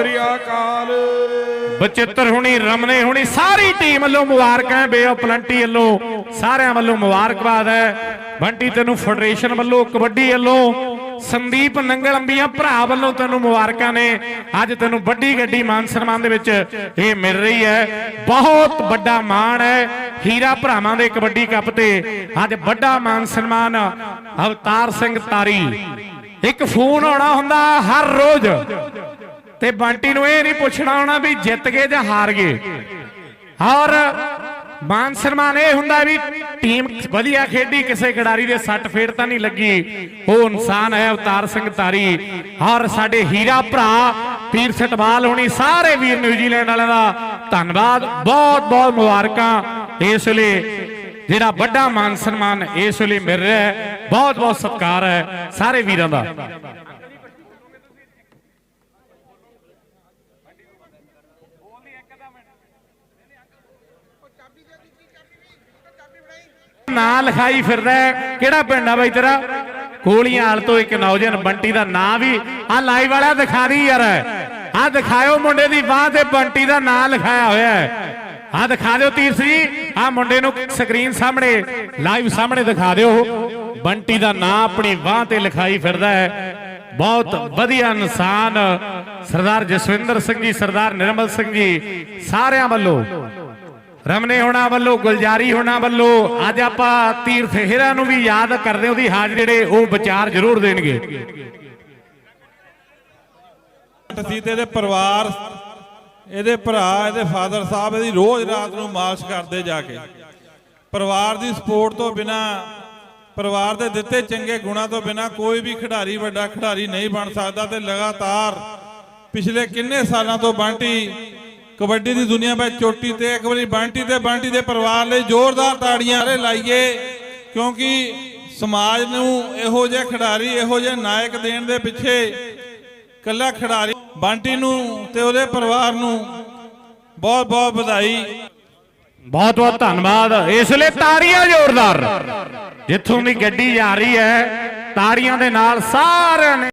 ਅਕਾਲ। ਬਚਿੱਤਰ ਹੁਣੀ ਰਮਨੇ ਹੁਣੀ, ਸਾਰੀ ਟੀਮ ਵੱਲੋਂ ਮੁਬਾਰਕਾਂ ਬੇਓ ਪਲੰਟੀ ਵੱਲੋਂ। ਸਾਰਿਆਂ ਵੱਲੋਂ ਮੁਬਾਰਕਬਾਦ ਹੈ। ਬੰਟੀ, ਤੈਨੂੰ ਫੈਡਰੇਸ਼ਨ ਵੱਲੋਂ, ਕਬੱਡੀ ਵੱਲੋਂ, ਸੰਦੀਪ ਨੰਗਲ ਅੰਬੀਆਂ ਭਰਾ ਵੱਲੋਂ ਤੈਨੂੰ ਮੁਬਾਰਕਾਂ ਨੇ। ਅੱਜ ਤੈਨੂੰ ਵੱਡੀ ਗੱਡੀ ਮਾਨ ਸਨਮਾਨ ਦੇ ਵਿੱਚ ਇਹ ਮਿਲ ਰਹੀ ਹੈ। ਬਹੁਤ ਵੱਡਾ ਮਾਣ ਹੈ ਹੀਰਾ ਭਰਾਵਾਂ ਦੇ ਕਬੱਡੀ ਕੱਪ ਤੇ। ਅੱਜ ਵੱਡਾ ਮਾਨ ਸਨਮਾਨ ਅਵਤਾਰ ਸਿੰਘ ਤਾਰੀ। ਇੱਕ ਫੋਨ ਆਉਣਾ ਹੁੰਦਾ ਹਰ ਰੋਜ਼। ਤੇ ਬੰਟੀ ਨੂੰ ਇਹ ਨਹੀਂ ਪੁੱਛਣਾ ਹੋਣਾ ਵੀ ਜਿੱਤ ਗਏ ਜਾਂ ਹਾਰ ਗਏ। ਔਰ ਮਾਨ ਸਨਮਾਨ ਇਹ ਹੁੰਦਾ ਵੀ ਟੀਮ ਵਧੀਆ ਖੇਡੀ, ਕਿਸੇ ਖਿਡਾਰੀ ਦੇ ਸੱਟ ਫੇੜ ਤਾਂ ਨਹੀਂ ਲੱਗੀ। ਉਹ ਇਨਸਾਨ ਹੈ ਅਵਤਾਰ ਸਿੰਘ ਤਾਰੀ ਔਰ ਸਾਡੇ ਹੀਰਾ ਭਰਾ ਪੀਰ ਸਟਵਾਲ ਹੋਣੀ, ਸਾਰੇ ਵੀਰ ਨਿਊਜ਼ੀਲੈਂਡ ਵਾਲਿਆਂ ਦਾ ਧੰਨਵਾਦ। ਬਹੁਤ ਬਹੁਤ ਮੁਬਾਰਕਾਂ ਇਸ ਲਈ ਜਿਹੜਾ ਵੱਡਾ ਮਾਨ ਸਨਮਾਨ ਇਸ ਲਈ ਮਿਲ ਰਿਹਾ ਹੈ। ਬਹੁਤ ਬਹੁਤ ਸਤਿਕਾਰ ਹੈ ਸਾਰੇ ਵੀਰਾਂ ਦਾ। ਨਾਂ ਲਿਖਾਈ ਫਿਰਦਾ ਹੈ। ਕਿਹੜਾ ਪਿੰਡ ਆ ਬਾਈ ਤੇਰਾ? ਕੋਲੀਆਂ ਵਾਲ ਤੋਂ ਇੱਕ ਨੌਜਵਾਨ ਬੰਟੀ ਦਾ ਨਾਂ ਵੀ ਆ ਲਾਈਵ ਵਾਲਾ ਦਿਖਾ ਦੀ ਯਾਰ। ਆ ਦਿਖਾਇਓ ਮੁੰਡੇ ਦੀ ਬਾਹ ਤੇ ਬੰਟੀ ਦਾ ਨਾਂ ਲਿਖਾਇਆ ਹੋਇਆ ਹੈ। ਆ ਦਿਖਾ ਦਿਓ ਤੀਰਥ ਜੀ। ਆ ਮੁੰਡੇ ਨੂੰ ਸਕਰੀਨ ਸਾਹਮਣੇ, ਲਾਈਵ ਸਾਹਮਣੇ ਦਿਖਾ ਦਿਓ। ਬੰਟੀ ਦਾ ਨਾਂ ਆਪਣੀ ਬਾਹ ਤੇ ਲਿਖਾਈ ਫਿਰਦਾ ਹੈ। ਬਹੁਤ ਵਧੀਆ ਇਨਸਾਨ ਸਰਦਾਰ ਜਸਵਿੰਦਰ ਸਿੰਘ ਜੀ, ਸਰਦਾਰ ਨਿਰਮਲ ਸਿੰਘ ਜੀ, ਸਾਰਿਆਂ ਵੱਲੋਂ। ਰਮਨੇ ਹੋਣਾ ਵੱਲੋਂ, ਗੁਲਜਾਰੀ ਹੋਣਾ ਵੱਲੋਂ, ਅੱਜ ਆਪਾਂ ਤੀਰਥ ਹੀਰਾ ਨੂੰ ਵੀ ਯਾਦ ਕਰਦੇ ਉਹਦੀ ਹਾਜ਼ਰੀ ਜਿਹੜੇ ਉਹ ਵਿਚਾਰ ਜ਼ਰੂਰ ਦੇਣਗੇ। ਸੀ ਤੇ ਪਰਿਵਾਰ, ਇਹਦੇ ਭਰਾ, ਇਹਦੇ ਫਾਦਰ ਸਾਹਿਬ, ਇਹਦੀ ਰੋਜ਼ ਰਾਤ ਨੂੰ ਮਾਲਸ਼ ਕਰਦੇ ਜਾ ਕੇ। ਪਰਿਵਾਰ ਦੀ ਸਪੋਰਟ ਤੋਂ ਬਿਨਾ ਪਰਿਵਾਰ ਦੇ ਦਿੱਤੇ ਚੰਗੇ ਗੁਣਾਂ ਤੋਂ ਬਿਨਾ ਕੋਈ ਵੀ ਖਿਡਾਰੀ ਵੱਡਾ ਖਿਡਾਰੀ ਨਹੀਂ ਬਣ ਸਕਦਾ ਤੇ ਲਗਾਤਾਰ ਪਿਛਲੇ ਕਿੰਨੇ ਸਾਲਾਂ ਤੋਂ ਬੰਟੀ ਕਬੱਡੀ ਦੀ ਦੁਨੀਆ ਵਿੱਚ ਚੋਟੀ ਤੇ ਇੱਕ ਵਾਰੀ ਬੰਟੀ ਤੇ ਬੰਟੀ ਦੇ ਪਰਿਵਾਰ ਲਈ ਜ਼ੋਰਦਾਰ ਤਾੜੀਆਂ ਲਾਈਏ, ਕਿਉਂਕਿ ਸਮਾਜ ਨੂੰ ਇਹੋ ਜਿਹੇ ਖਿਡਾਰੀ, ਇਹੋ ਜਿਹੇ ਨਾਇਕ ਦੇਣ ਦੇ ਪਿੱਛੇ ਕੱਲਾ ਖਿਡਾਰੀ ਬਾਂਟੀ ਨੂੰ ਤੇ ਉਹਦੇ ਪਰਿਵਾਰ ਨੂੰ ਬਹੁਤ ਬਹੁਤ ਵਧਾਈ। ਬਹੁਤ ਬਹੁਤ ਧੰਨਵਾਦ। ਇਸ ਲਈ ਤਾੜੀਆਂ ਜ਼ੋਰਦਾਰ। ਜਿੱਥੋਂ ਦੀ ਗੱਡੀ ਜਾ ਰਹੀ ਹੈ ਤਾੜੀਆਂ ਦੇ ਨਾਲ ਸਾਰਿਆਂ ਨੇ